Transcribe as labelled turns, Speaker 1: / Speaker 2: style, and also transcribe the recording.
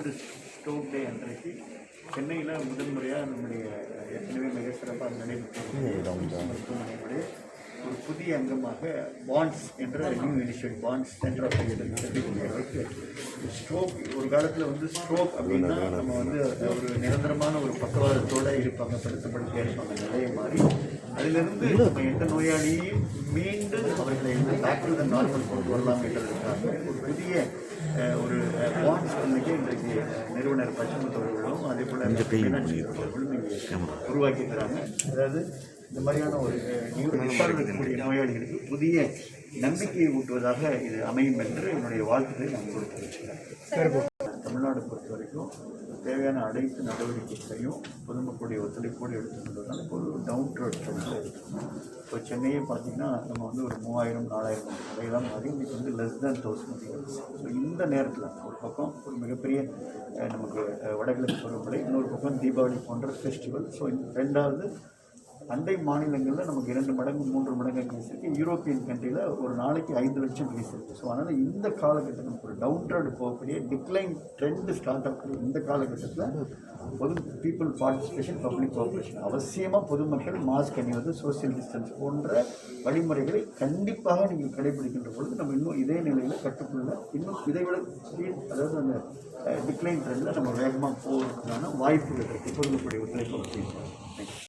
Speaker 1: World stroke டே அன்றைக்கு சென்னையில் முதல் முறையாக நம்முடைய ஏற்கனவே மிக சிறப்பாக நடைபெற்ற மருத்துவமனையுடைய ஒரு புதிய அங்கமாக பாண்ட்ஸ் என்ற new initiate bonds centre of சொல்லக்கூடிய அளவுக்கு ஸ்ட்ரோக் ஒரு காலத்தில் வந்து ஸ்ட்ரோக் அப்படின்னா நம்ம வந்து ஒரு நிரந்தரமான ஒரு பக்கவாதத்தோடு இருப்பாங்க படுத்தப்படுத்தியாக இருப்பாங்க நிலையை மாறி அதிலிருந்து நம்ம எந்த நோயாளியையும் மீண்டும் அவர்களை வந்து பேக் டு நார்மல் கொண்டு வரலாம் என்றதற்காக ஒரு புதிய ஒரு பாண்ட்ஸ் இன்றைக்கு நிறுவனர் பச்சமுத்து அவர்களும் அதே போல் இங்கே உருவாக்கியிருக்கிறாங்க. அதாவது இந்த மாதிரியான ஒரு நியூ நோயாளிகளுக்கு புதிய நம்பிக்கையை ஊட்டுவதாக இது அமையும் என்று என்னுடைய வாழ்த்துக்களை நான் கொடுத்திருக்கிறேன். தமிழ்நாடு பொறுத்த வரைக்கும் தேவையான அனைத்து நடவடிக்கைகளையும் பொதுமக்களுடைய ஒத்துழைப்போடு எடுத்துக்கொண்டதால் இப்போ ஒரு டவுன் ரோட் சொல்லிட்டு இப்போ சென்னையே பார்த்தீங்கன்னா நம்ம வந்து ஒரு மூவாயிரம் நாலாயிரம் அதையெல்லாம் பார்த்தீங்கன்னா இது வந்து லெஸ் தேன் தௌசண்ட் ஸோ இந்த நேரத்தில் ஒரு பக்கம் ஒரு மிகப்பெரிய நமக்கு வடகிழக்கு பருவமழை இன்னொரு பக்கம் தீபாவளி போன்ற ஃபெஸ்டிவல் ஸோ ரெண்டாவது அண்டை மாநிலங்களில் நமக்கு இரண்டு மடங்கு மூன்று மடங்கு கேஸ் இருக்குது யூரோப்பியன் கண்ட்ரியில் ஒரு நாளைக்கு ஐந்து லட்சம் கேஸ் இருக்குது ஸோ அதனால் இந்த காலகட்டத்தில் நமக்கு ஒரு டவுன் ரோடு போகக்கூடிய டிக்ளைன் ட்ரெண்டு ஸ்டார்ட் ஆகக்கூடிய இந்த காலகட்டத்தில் பொது பீப்புள் பார்ட்டிசிபேஷன் பப்ளிக் கோஆப்ரேஷன் அவசியமாக பொதுமக்கள் மாஸ்க் அணிவது சோஷியல் டிஸ்டன்ஸ் போன்ற வழிமுறைகளை கண்டிப்பாக நீங்கள் கடைபிடிக்கின்ற பொழுது நம்ம இன்னும் இதே நிலையில் கட்டுக்குள்ள இன்னும் இதை விட ஸ்பீட் அதாவது அந்த டிக்ளைன் ட்ரெண்டில் நம்ம வேகமாக போகிறதுக்கான வாய்ப்புகள் இருக்குது பொதுமக்களுடைய ஒத்துழைப்பு